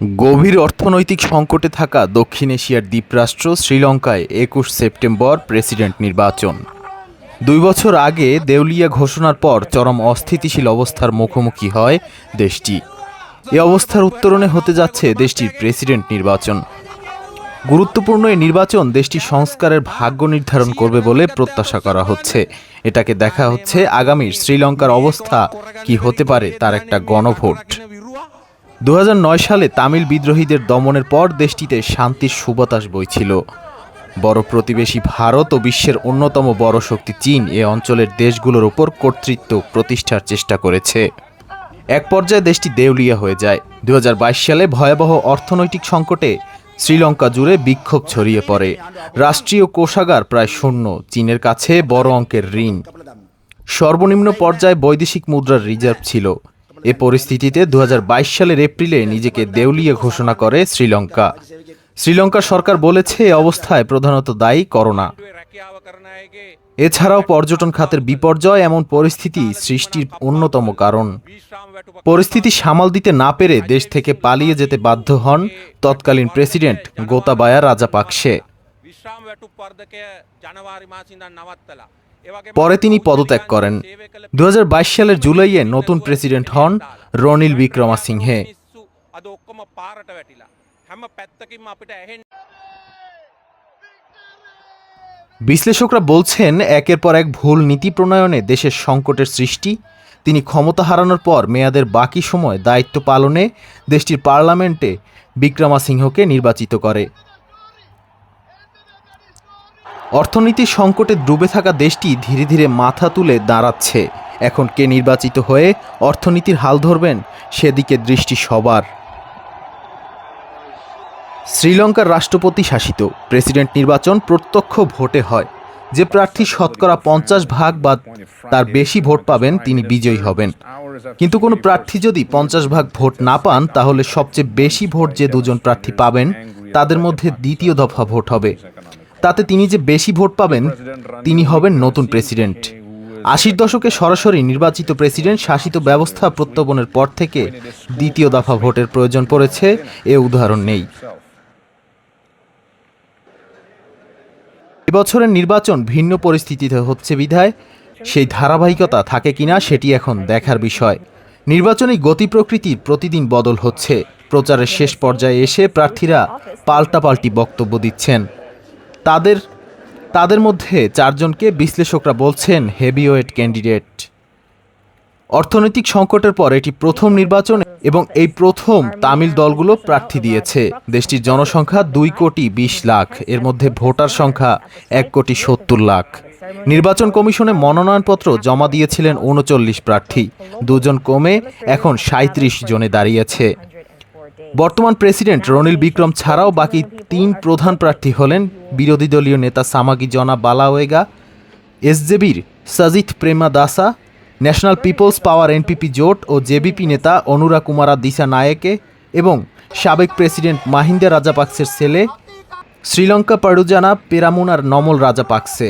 গভীর অর্থনৈতিক সংকটে থাকা দক্ষিণ এশিয়ার দ্বীপরাষ্ট্র শ্রীলঙ্কায় একুশ সেপ্টেম্বর প্রেসিডেন্ট নির্বাচন। দুই বছর আগে দেউলিয়া ঘোষণার পর চরম অস্থিতিশীল অবস্থার মুখোমুখি হয় দেশটি। এ অবস্থার উত্তরণে হতে যাচ্ছে দেশটির প্রেসিডেন্ট নির্বাচন। গুরুত্বপূর্ণ এই নির্বাচন দেশটির সংস্কারের ভাগ্য নির্ধারণ করবে বলে প্রত্যাশা করা হচ্ছে। এটাকে দেখা হচ্ছে আগামীর শ্রীলঙ্কার অবস্থা কি হতে পারে তার একটা গণভোট। দু হাজার নয় সালে তামিল বিদ্রোহীদের দমনের পর দেশটিতে শান্তির সুবাতাস বইছিল। বড় প্রতিবেশী ভারত ও বিশ্বের অন্যতম বড় শক্তি চীন এ অঞ্চলের দেশগুলোর উপর কর্তৃত্ব প্রতিষ্ঠার চেষ্টা করেছে। এক পর্যায়ে দেশটি দেউলিয়া হয়ে যায়। দু হাজার বাইশ সালে ভয়াবহ অর্থনৈতিক সংকটে শ্রীলঙ্কা জুড়ে বিক্ষোভ ছড়িয়ে পড়ে। রাষ্ট্রীয় কোষাগার প্রায় শূন্য, চীনের কাছে বড় অঙ্কের ঋণ। সর্বনিম্ন পর্যায়ে বৈদেশিক মুদ্রার রিজার্ভ ছিল। এ পরিস্থিতিতে দু হাজার বাইশ সালের এপ্রিলে নিজেকে দেউলিয়া ঘোষণা করে শ্রীলঙ্কা। শ্রীলঙ্কা সরকার বলেছে এ অবস্থায় প্রধানত দায়ী করোনা। এছাড়াও পর্যটন খাতের বিপর্যয় এমন পরিস্থিতি সৃষ্টির অন্যতম কারণ। পরিস্থিতি সামাল দিতে না পেরে দেশ থেকে পালিয়ে যেতে বাধ্য হন তৎকালীন প্রেসিডেন্ট গোতাবায়া রাজাপাকসে। পরে তিনি পদত্যাগ করেন। দু হাজার বাইশ সালের জুলাইয়ে নতুন প্রেসিডেন্ট হন রনিল বিক্রমাসিংহে। বিশ্লেষকরা বলছেন, একের পর এক ভুল নীতি প্রণয়নে দেশের সংকটের সৃষ্টি। তিনি ক্ষমতা হারানোর পর মেয়াদের বাকি সময় দায়িত্ব পালনে দেশটির পার্লামেন্টে বিক্রমাসিংহকে নির্বাচিত করে। অর্থনীতির সংকটে ডুবে থাকা দেশটি ধীরে ধীরে মাথা তুলে দাঁড়াচ্ছে। এখন কে নির্বাচিত হয়ে অর্থনীতির হাল ধরবেন, সেদিকে দৃষ্টি সবার। শ্রীলঙ্কার রাষ্ট্রপতি শাসিত, প্রেসিডেন্ট নির্বাচন প্রত্যক্ষ ভোটে হয়। যে প্রার্থী শতকরা পঞ্চাশ ভাগ বা তার বেশি ভোট পাবেন, তিনি বিজয়ী হবেন। কিন্তু কোনো প্রার্থী যদি পঞ্চাশ ভাগ ভোট না পান, তাহলে সবচেয়ে বেশি ভোট যে দুজন প্রার্থী পাবেন, তাদের মধ্যে দ্বিতীয় দফা ভোট হবে। তাতে তিনি যে বেশি ভোট পাবেন তিনি হবেন নতুন প্রেসিডেন্ট আশির দশকে সরাসরি নির্বাচিত প্রেসিডেন্ট শাসিত ব্যবস্থা প্রত্যর্পণের পর থেকে দ্বিতীয় দফা ভোটের প্রয়োজন পড়েছে এ উদাহরণ নেই। এবছরের নির্বাচন ভিন্ন পরিস্থিতিতে হচ্ছে বিধায় সেই ধারাবাহিকতা থাকে কিনা সেটি এখন দেখার বিষয়। নির্বাচনী গতি প্রকৃতির প্রতিদিন বদল হচ্ছে। প্রচারের শেষ পর্যায়ে এসে প্রার্থীরা পাল্টাপাল্টি বক্তব্য দিচ্ছেন। তাদের তাদের মধ্যে চারজনকে বিশ্লেষকরা বলছেন হেভিওয়েট ক্যান্ডিডেট। অর্থনৈতিক সংকটের পর এটি প্রথম নির্বাচন এবং এই প্রথম তামিল দলগুলো প্রার্থী দিয়েছে। দেশটির জনসংখ্যা দুই কোটি বিশ লাখ, এর মধ্যে ভোটার সংখ্যা এক কোটি সত্তর লাখ। নির্বাচন কমিশনে মনোনয়নপত্র জমা দিয়েছিলেন উনচল্লিশ প্রার্থী। দুজন কমে এখন সাঁত্রিশ জনে দাঁড়িয়েছে। বর্তমান প্রেসিডেন্ট রনিল বিক্রম ছাড়াও বাকি তিন প্রধান প্রার্থী হলেন বিরোধী দলীয় নেতা Samagi Jana Balawegaya এসজেবির Sajith Prema Dasa, national people's power NPP জোট ও জেবিপি নেতা অনুরা কুমারা দিশা নায়েকে এবং সাবেক প্রেসিডেন্ট মাহিন্দা রাজাপাকসের ছেলে শ্রীলঙ্কা পাড়ুজানা পেরামুনার নমল রাজাপাকসে।